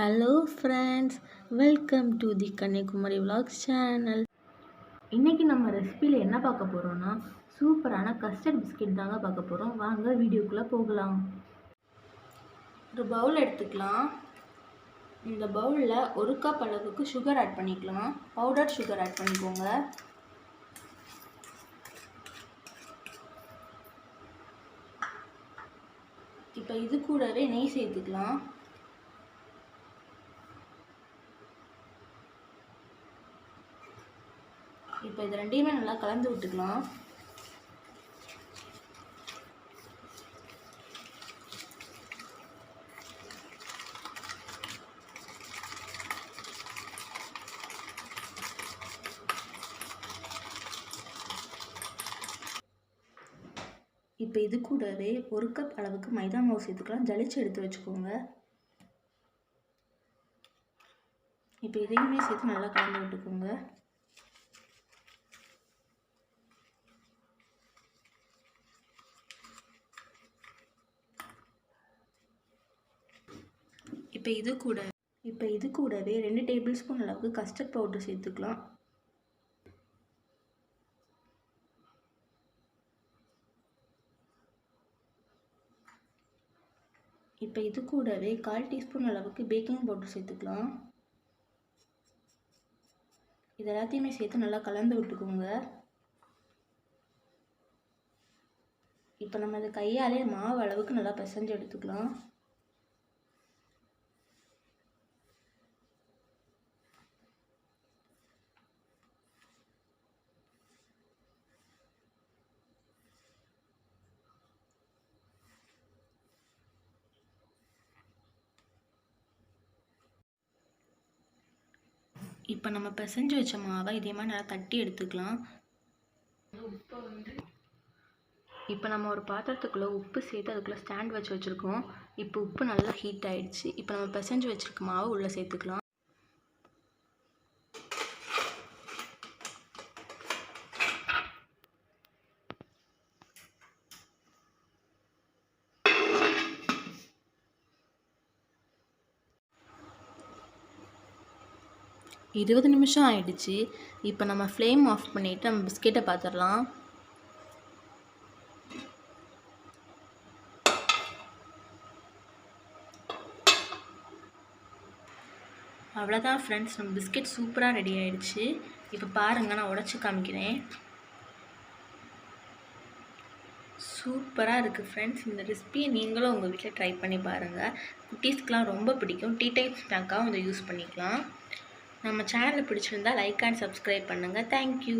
Hello friends welcome to the Kanyakumari vlogs channel இன்றைக்கி நம்ம ரெசிபியில் என்ன பார்க்க போகிறோன்னா சூப்பரான கஸ்டர்ட் பிஸ்கெட் தாங்க பார்க்க போகிறோம் வாங்க வீடியோக்குள்ளே போகலாம். ஒரு பவுல் எடுத்துக்கலாம். இந்த பவுலில் ஒரு கப் அளவுக்கு சுகர் ஆட் பண்ணிக்கலாம். பவுடர் சுகர் ஆட் பண்ணிக்கோங்க. இப்போ இது கூடவே நெய் சேர்த்துக்கலாம். இப்போ இது ரெண்டையுமே நல்லா கலந்து விட்டுக்கலாம். இப்போ இது கூடவே ஒரு கப் அளவுக்கு மைதா மாவு சேர்த்துக்கலாம். ஜலிச்சு எடுத்து வச்சுக்கோங்க. இப்போ இதையுமே சேர்த்து நல்லா கலந்து விட்டுக்கோங்க. இப்போ இது கூட இப்போ இது கூடவே ரெண்டு டேபிள் ஸ்பூன் அளவுக்கு கஸ்டர்ட் பவுடர் சேர்த்துக்கலாம். இப்போ இது கூடவே கால் டீஸ்பூன் அளவுக்கு பேக்கிங் பவுடர் சேர்த்துக்கலாம். இது எல்லாத்தையுமே சேர்த்து நல்லா கலந்து விட்டுக்கோங்க. இப்போ நம்ம இதை கையாலே மாவு அளவுக்கு நல்லா பிசைஞ்சு எடுத்துக்கலாம். இப்போ நம்ம பிசைஞ்சு வச்ச மாவை இதே மாதிரி நல்லா தட்டி எடுத்துக்கலாம். இப்போ நம்ம ஒரு பாத்திரத்துக்குள்ளே உப்பு சேர்த்து அதுக்குள்ளே ஸ்டாண்ட் வச்சு வச்சுருக்கோம். இப்போ உப்பு நல்லா ஹீட் ஆகிடுச்சு இப்போ நம்ம பிசைஞ்சு வச்சுருக்க மாவை உள்ளே சேர்த்துக்கலாம். இருபது நிமிஷம் ஆயிடுச்சு. இப்போ நம்ம ஃப்ளேம் ஆஃப் பண்ணிவிட்டு நம்ம பிஸ்கெட்டை பார்த்துடலாம் அவ்வளோதான் ஃப்ரெண்ட்ஸ் நம்ம பிஸ்கெட் சூப்பராக ரெடி ஆகிடுச்சு இப்போ பாருங்கள் நான் உடச்சி காமிக்கிறேன். சூப்பராக இருக்குது ஃப்ரெண்ட்ஸ் இந்த ரெசிபியை நீங்களும் உங்கள் வீட்டில் ட்ரை பண்ணி பாருங்கள் குட்டீஸ்க்கெலாம் ரொம்ப பிடிக்கும். டீ டைப் ஸ்நாக்காகவும் இதை யூஸ் பண்ணிக்கலாம். நம்ம சேனலை பிடிச்சிருந்தா லைக் அண்ட் சப்ஸ்கிரைப் பண்ணுங்கள் தேங்க்யூ